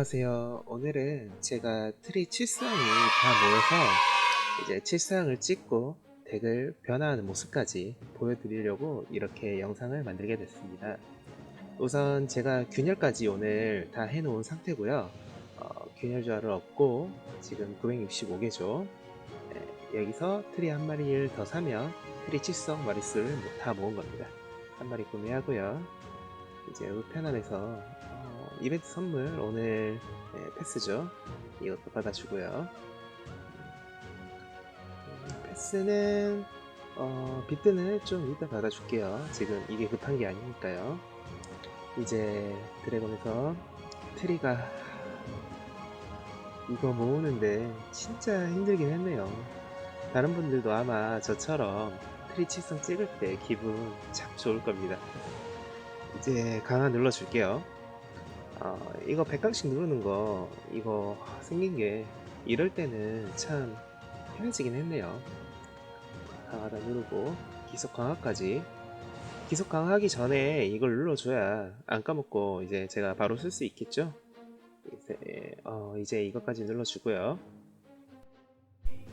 안녕하세요. 오늘은 제가 트리 칠수항이 다 모여서 이제 칠수항을 찍고 덱을 변화하는 모습까지 보여드리려고 이렇게 영상을 만들게 됐습니다. 우선 제가 균열까지 오늘 다 해놓은 상태고요. 어, 균열 조화를 얻고 지금 965개죠. 여기서 트리 한 마리를 더 사면 트리 칠성 마리수를 다 모은 겁니다. 한 마리 구매하고요. 이제 우편함에서 어, 이벤트 선물 오늘 네, 패스죠. 이것도 받아주고요. 음, 패스는 어, 비트는 좀 이따 받아줄게요. 지금 이게 급한 게 아니니까요. 이제 드래곤에서 트리가 이거 모으는데 진짜 힘들긴 했네요. 다른 분들도 아마 저처럼 트리 칠성 찍을 때 기분 참 좋을 겁니다. 이제 강화 눌러줄게요. 어, 이거 100강씩 누르는 거 이거 생긴 게 이럴 때는 참 편해지긴 했네요. 강화다 누르고 기속 강화까지 기속 강화하기 전에 이걸 눌러줘야 안 까먹고 이제 제가 바로 쓸 수 있겠죠? 이제, 어, 이제 이것까지 눌러주고요.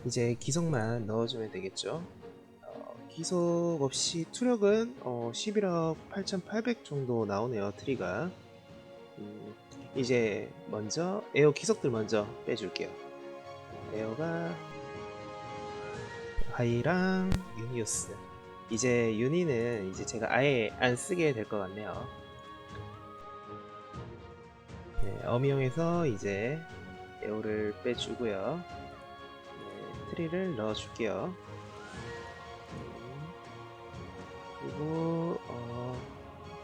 이제 기속만 넣어주면 되겠죠? 어, 기속 없이 투력은 어, 11억 8,800 정도 나오네요 트리가 음, 이제 먼저 에어 기속들 먼저 빼줄게요. 에어가 하이랑 유니우스. 이제 유니는 이제 제가 아예 안 쓰게 될 것 같네요. 네, 어미용에서 이제 에어를 빼주고요. 네, 트리를 넣어줄게요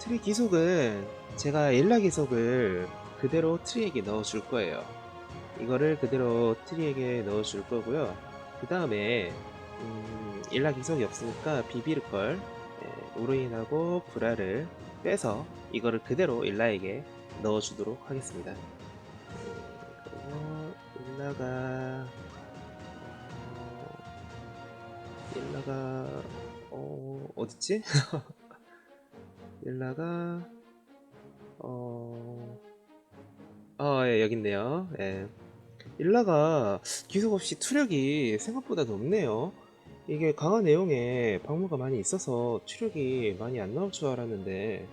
트리 기속은 제가 일라 기속을 그대로 트리에게 넣어줄 거예요. 이거를 그대로 트리에게 넣어줄 거고요. 그 다음에 음, 일라 기속이 없으니까 비빌 걸 예, 우르인하고 브라를 빼서 이거를 그대로 일라에게 넣어주도록 하겠습니다. 음, 그리고 일라가 어, 일라가 어, 어딨지? 일라가, 어, 아, 예, 여기 있네요. 예. 일라가 기속 없이 투력이 생각보다 높네요. 이게 강화 내용에 방모가 많이 있어서 투력이 많이 안 나올 줄 알았는데,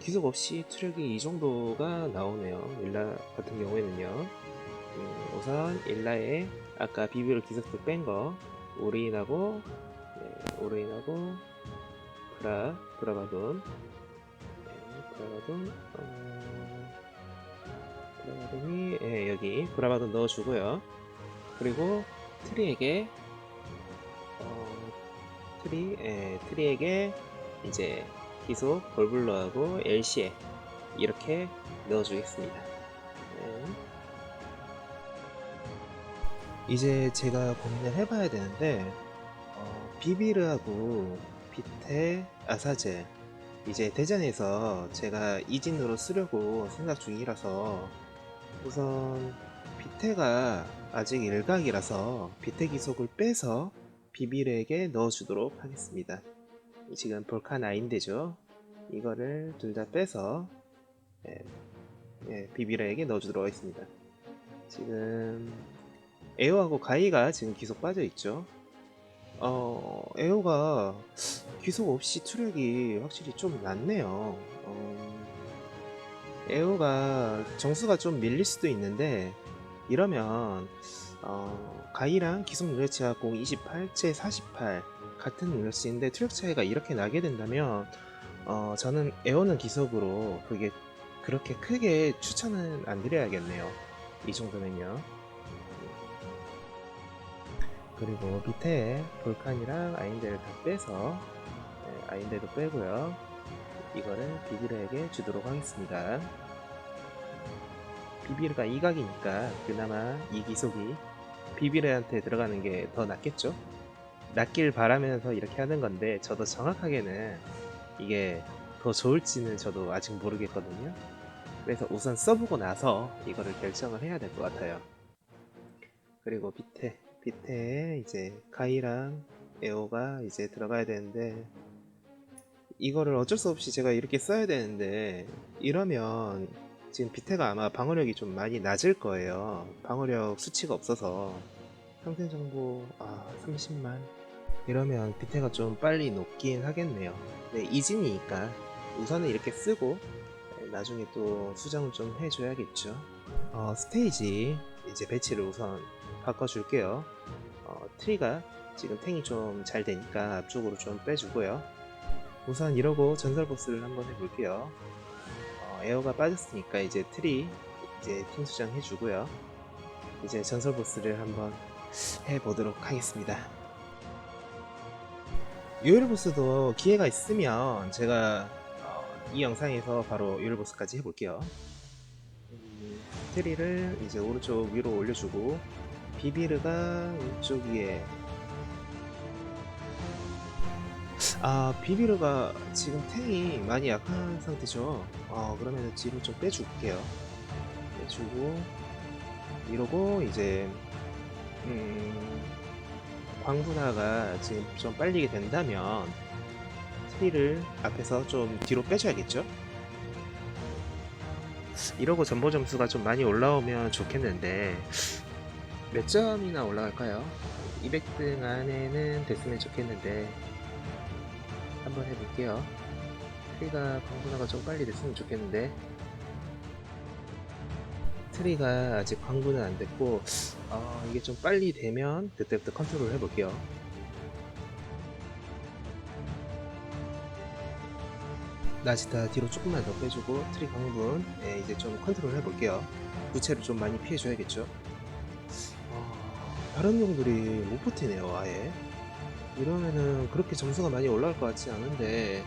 기속 없이 투력이 이 정도가 나오네요. 일라 같은 경우에는요. 음, 우선 일라에 아까 비비로 기속도 뺀 거, 오리인하고 네, 오레인하고 브라 브라바돈 네, 브라바돈 어, 브라바돈이 예, 여기 브라바돈 넣어주고요 그리고 트리에게 어, 트리 예, 트리에게 이제 기속 볼블러하고 LC에 이렇게 넣어주겠습니다 네. 이제 제가 고민을 해봐야 되는데 어, 비비르하고 비테 아사젤 이제 대전에서 제가 이진으로 쓰려고 생각 중이라서 우선 비테가 아직 일각이라서 비테 기속을 빼서 비비르에게 넣어주도록 하겠습니다. 지금 볼칸 아인데죠. 이거를 둘 다 빼서 예, 예, 비비르에게 넣어주도록 하겠습니다. 지금 에어하고 가이가 지금 기속 빠져 있죠. 어, 에어가 기속 없이 투력이 확실히 좀 낮네요. 어, 에어가 정수가 좀 밀릴 수도 있는데 이러면 어, 가이랑 기속 능력치가 공 28제 48 같은 능력치인데 투력 차이가 이렇게 나게 된다면 어, 저는 에어는 기속으로 그게 그렇게 크게 추천은 안 드려야겠네요. 이 정도면요. 그리고 밑에 볼칸이랑 아인데를 다 빼서 네, 아인데도 빼고요. 이거를 비비르에게 주도록 하겠습니다. 비비르가 이각이니까 그나마 이 기속이 비비르한테 들어가는 게 더 낫겠죠? 낫길 바라면서 이렇게 하는 건데 저도 정확하게는 이게 더 좋을지는 저도 아직 모르겠거든요. 그래서 우선 써보고 나서 이거를 결정을 해야 될 것 같아요. 그리고 밑에 밑에 이제 가이랑 에오가 이제 들어가야 되는데 이거를 어쩔 수 없이 제가 이렇게 써야 되는데 이러면 지금 비태가 아마 방어력이 좀 많이 낮을 거예요. 방어력 수치가 없어서 상세 정보 아 30만 이러면 비태가 좀 빨리 높긴 하겠네요. 네 이진이니까 우선은 이렇게 쓰고 네, 나중에 또 수정을 좀 해줘야겠죠. 어, 스테이지 이제 배치를 우선 바꿔줄게요. 어, 트리가 지금 탱이 좀 잘 되니까 앞쪽으로 좀 빼주고요. 우선 이러고 전설 보스를 한번 해볼게요. 어, 에어가 빠졌으니까 이제 트리 이제 팀 수정 해주고요. 이제 전설 보스를 한번 해보도록 하겠습니다. 요일 보스도 기회가 있으면 제가 어, 이 영상에서 바로 요일 보스까지 해볼게요. 음, 트리를 이제 오른쪽 위로 올려주고 비비르가 왼쪽 위에. 아 비비르가 지금 탱이 많이 약한 상태죠. 어 그러면 뒤로 좀 빼줄게요. 빼주고 이러고 이제 음 광분화가 지금 좀 빨리게 된다면 트리를 앞에서 좀 뒤로 빼줘야겠죠? 이러고 전보 점수가 좀 많이 올라오면 좋겠는데 몇 점이나 올라갈까요? 200등 안에는 됐으면 좋겠는데 한번 해볼게요. 트리가 광분화가 좀 빨리 됐으면 좋겠는데 트리가 아직 광분은 안 됐고 어, 이게 좀 빨리 되면 그때부터 컨트롤 해볼게요. 나지다 뒤로 조금만 더 빼주고 트리 광분 예, 이제 좀 컨트롤 해볼게요. 부채를 좀 많이 피해줘야겠죠. 어, 다른 용들이 못 버티네요 아예. 이러면은 그렇게 점수가 많이 올라갈 것 같지 않은데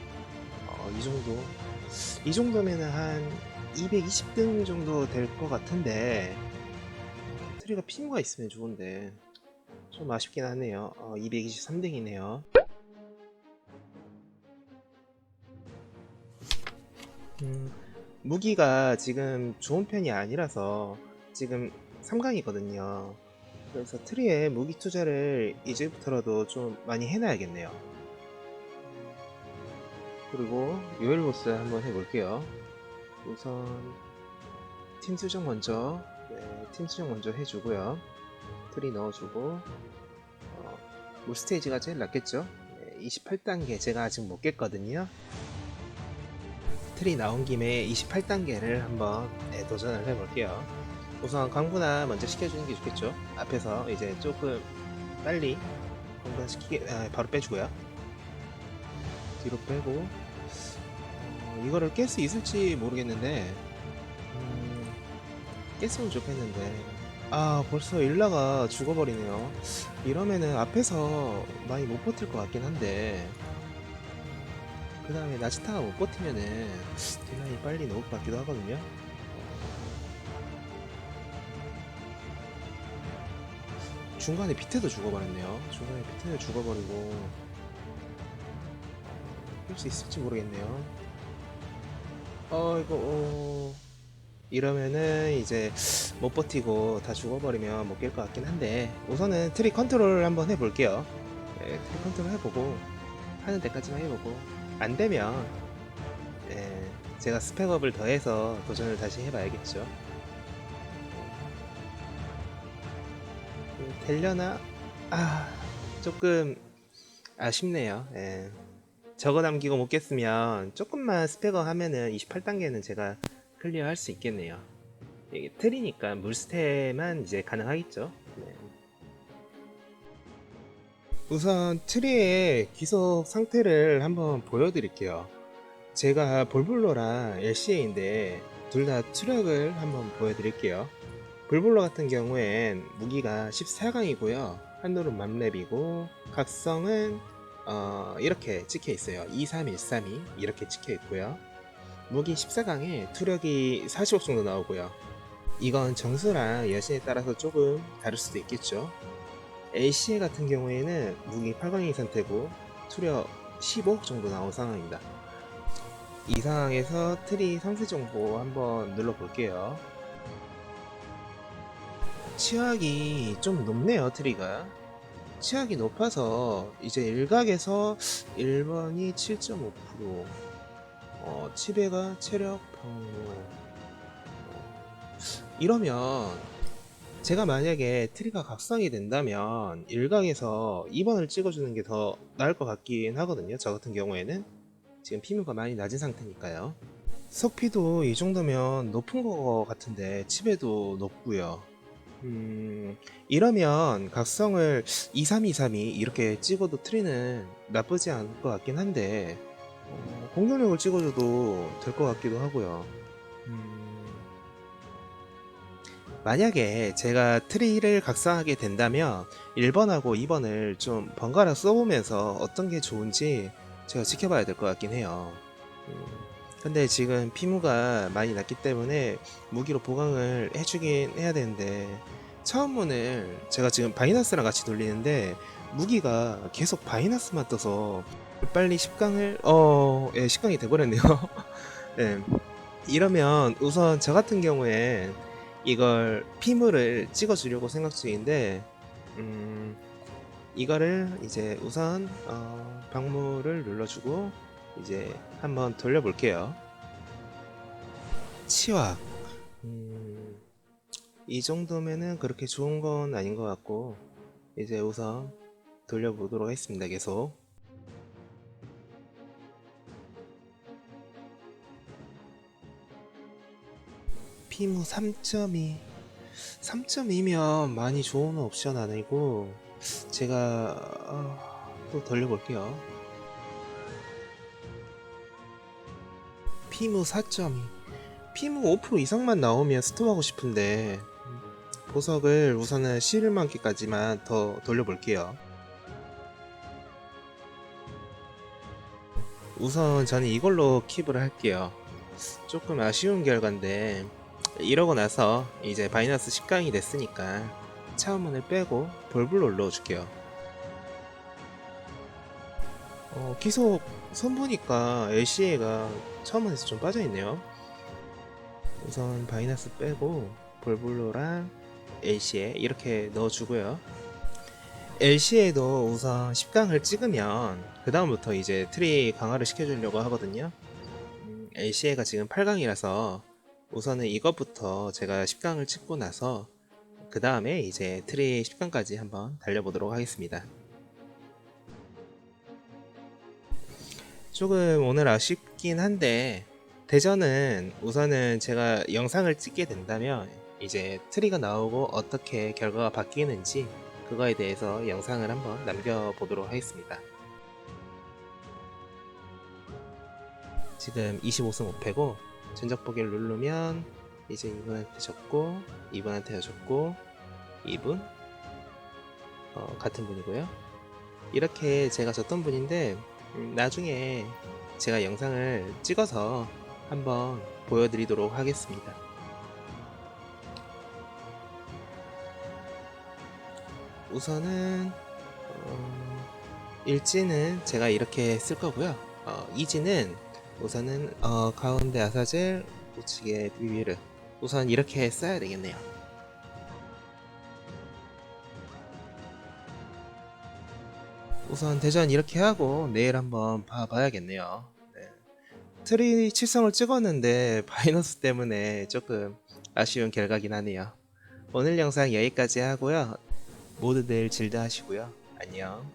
어, 이 정도. 이 정도면은 한 220등 정도 될 것 같은데 트리가 피부가 있으면 좋은데 좀 아쉽긴 하네요. 어, 223등이네요. 음, 무기가 지금 좋은 편이 아니라서 지금 3강이거든요 그래서 트리에 무기 투자를 이제부터라도 좀 많이 해놔야겠네요. 그리고 요일 보스 한번 해볼게요. 우선 팀 수정 먼저 네, 팀 수정 먼저 해주고요. 트리 넣어주고 어, 뭐 스테이지가 제일 낫겠죠? 네, 28단계 제가 아직 못 깼거든요. 트리 나온 김에 28단계를 한번 네, 도전을 해볼게요. 우선 광분화 먼저 시켜주는 게 좋겠죠. 앞에서 이제 조금 빨리 광분화 시키게 아, 바로 빼주고요. 뒤로 빼고 어, 이거를 깰 수 있을지 모르겠는데 음, 깼으면 좋겠는데 아 벌써 일라가 죽어버리네요. 이러면은 앞에서 많이 못 버틸 것 같긴 한데 그 다음에 나치타가 못 버티면은 딜라이 빨리 나올 것 같기도 하거든요. 중간에 비트도 죽어버렸네요. 중간에 비트도 죽어버리고 할 수 있을지 모르겠네요. 어 이거 어... 이러면은 이제 못 버티고 다 죽어버리면 못 깰 것 같긴 한데 우선은 트리 컨트롤 한번 해볼게요. 네, 트리 컨트롤 해보고 하는 데까지만 해보고 안 되면 네, 제가 스펙업을 더해서 도전을 다시 해봐야겠죠. 되려나? 아 조금 아쉽네요. 예. 적어 남기고 못 깼으면 조금만 스펙업 하면은 28단계는 제가 클리어 할 수 있겠네요. 이게 틀이니까 물스테만 이제 가능하겠죠. 네. 우선 트리의 귀속 상태를 한번 보여드릴게요. 제가 볼블로랑 LCA인데 둘 다 투력을 한번 보여드릴게요. 불블러 같은 경우엔 무기가 14강이고요. 한도는 맘랩이고 각성은 어, 이렇게 찍혀 있어요. 23132 이렇게 찍혀 있고요. 무기 14강에 투력이 45 정도 나오고요. 이건 정수랑 여신에 따라서 조금 다를 수도 있겠죠. ACA 같은 경우에는 무기 8강이 상태고 투력 15 정도 나온 상황입니다. 이 상황에서 트리 상세 정보 한번 눌러볼게요. 치약이 좀 높네요 트리가 치약이 높아서 이제 일각에서 1번이 7.5% 어, 치배가 체력 방어 이러면 제가 만약에 트리가 각성이 된다면 일각에서 2번을 찍어주는 게 더 나을 것 같긴 하거든요. 저 같은 경우에는 지금 피부가 많이 낮은 상태니까요. 석피도 이 정도면 높은 것 같은데 칩에도 높고요. 음, 이러면 각성을 2323이 이렇게 찍어도 트리는 나쁘지 않을 것 같긴 한데 어, 공격력을 찍어줘도 될 것 같기도 하고요. 음, 만약에 제가 트리를 각성하게 된다면 1번하고 2번을 좀 번갈아 써보면서 어떤 게 좋은지 제가 지켜봐야 될 것 같긴 해요. 음, 근데 지금 피무가 많이 났기 때문에 무기로 보강을 해주긴 해야 되는데 처음 문을 제가 지금 바이너스랑 같이 돌리는데 무기가 계속 바이너스만 떠서 빨리 10강을 어, 예, 10강이 돼버렸네요. 네. 이러면 우선 저 같은 경우에 이걸 피물을 찍어주려고 생각 중인데 음, 이거를 이제 우선 어, 방물을 눌러주고 이제 한번 돌려볼게요. 치확. 음, 이 정도면은 그렇게 좋은 건 아닌 것 같고 이제 우선 돌려보도록 하겠습니다. 계속. 피무 3.2 3.2면 많이 좋은 옵션 아니고 제가 어, 또 돌려볼게요 피무 4.2 피무 5% 이상만 나오면 스톱하고 싶은데. 보석을 우선은 11만 개까지만 더 돌려볼게요. 우선 저는 이걸로 킵을 할게요. 조금 아쉬운 결과인데 이러고 나서 이제 바이너스 10강이 됐으니까 차원문을 빼고 볼블로 올려줄게요. 어, 기속 선 보니까 LCA가 처음문에서 좀 빠져있네요. 우선 바이너스 빼고 볼블로랑 LCA 이렇게 넣어주고요. LCA도 우선 10강을 찍으면 그 다음부터 이제 트리 강화를 시켜주려고 하거든요. 음, LCA가 지금 8강이라서 우선은 이것부터 제가 10강을 찍고 나서 그 다음에 이제 트리 10강까지 한번 달려보도록 하겠습니다. 조금 오늘 아쉽긴 한데 대전은 우선은 제가 영상을 찍게 된다면 이제 트리가 나오고 어떻게 결과가 바뀌는지 그거에 대해서 영상을 한번 남겨보도록 하겠습니다. 지금 25승 5패고 전적 보기를 누르면 이제 이분한테 졌고 이분한테 졌고 이분 어, 같은 분이고요. 이렇게 제가 졌던 분인데 음, 나중에 제가 영상을 찍어서 한번 보여드리도록 하겠습니다. 우선은 어, 일지는 제가 이렇게 쓸 거고요. 어, 이지는 우선은 어, 가운데 아사젤 우측에 비비르 우선 이렇게 써야 되겠네요 우선 대전 이렇게 하고 내일 한번 봐봐야겠네요. 네. 트리 칠성을 찍었는데 바이너스 때문에 조금 아쉬운 결과긴 하네요. 오늘 영상 여기까지 하고요. 모두들 질드 하시고요. 안녕